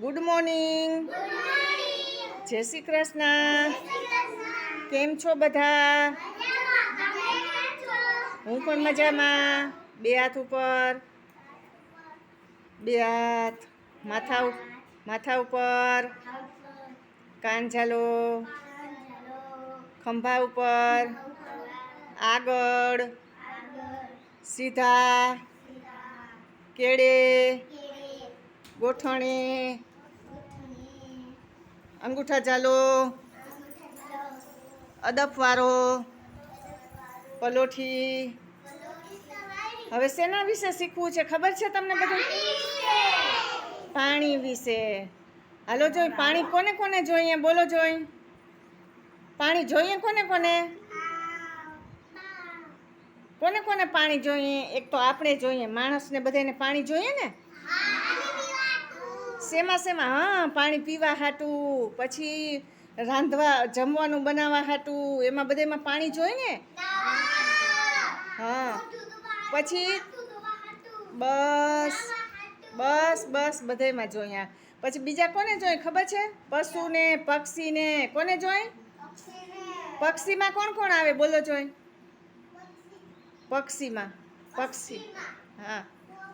Good morning જય શ્રી કૃષ્ણ. કેમ છો બધા? હું પણ મજામાં. બે હાથ ઉપર. બે હાથ. માથા માથા ઉપર. કાન ઝાલો. ખંભા ઉપર. આગળ. સીધા. કેડે. ગોઠણે. અંગૂઠા ઝાલો અદફવારો પલોઠી. હવે શેના વિશે શીખવું છે? ખબર છે તમને બધું? પાણી વિશે. હાલો જોઈ, પાણી કોને કોને જોઈએ? બોલો જોઈ. પાણી જોઈએ કોને કોને? કોને કોને પાણી જોઈએ? એક તો આપણે જોઈએ, માણસને બધાને પાણી જોઈએ ને? શેમાં શેમાં? હા, પાણી પીવા હાટું, પછી રાંધવા, જમવાનું બનાવવા હાટું, એમાં બધેમાં પાણી જોઈએ ને? હા. પછી બસ બસ બસ બધેમાં જોઈએ. પછી બીજા કોને જોઈએ ખબર છે? પશુને, પક્ષીને, કોને જોઈએ? પક્ષીમાં કોણ કોણ આવે? બોલો જોઈ. પક્ષીમાં. પક્ષી. હા.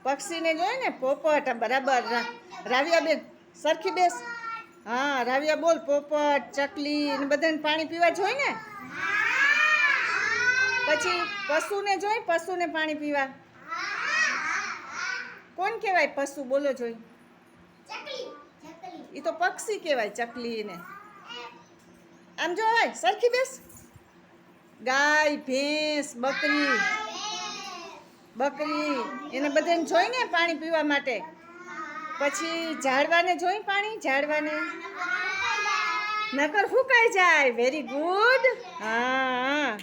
પક્ષીને જોઈએ ને પોપટ બરાબર રા- રાવિયા બેન સરખી બેસ. હા, રાવિયા બોલ, પોપટ, ચકલી ને બધાને પાણી પીવા જોઈ ને? પછી પશુને જોઈ, પશુને પાણી પીવા. કોણ કહેવાય પશુ? બોલો જોઈ. એ તો પક્ષી કહેવાય, ચકલીને. આમ જો સરખી બેસ. ગાય, ભેંસ, બકરી. બકરી. એને બધાને જોઈ ને પાણી પીવા માટે. પછી ઝાડવાને જોઈ પાણી, ઝાડવાને નકર ફૂંકાઈ જાય. વેરી ગુડ હા.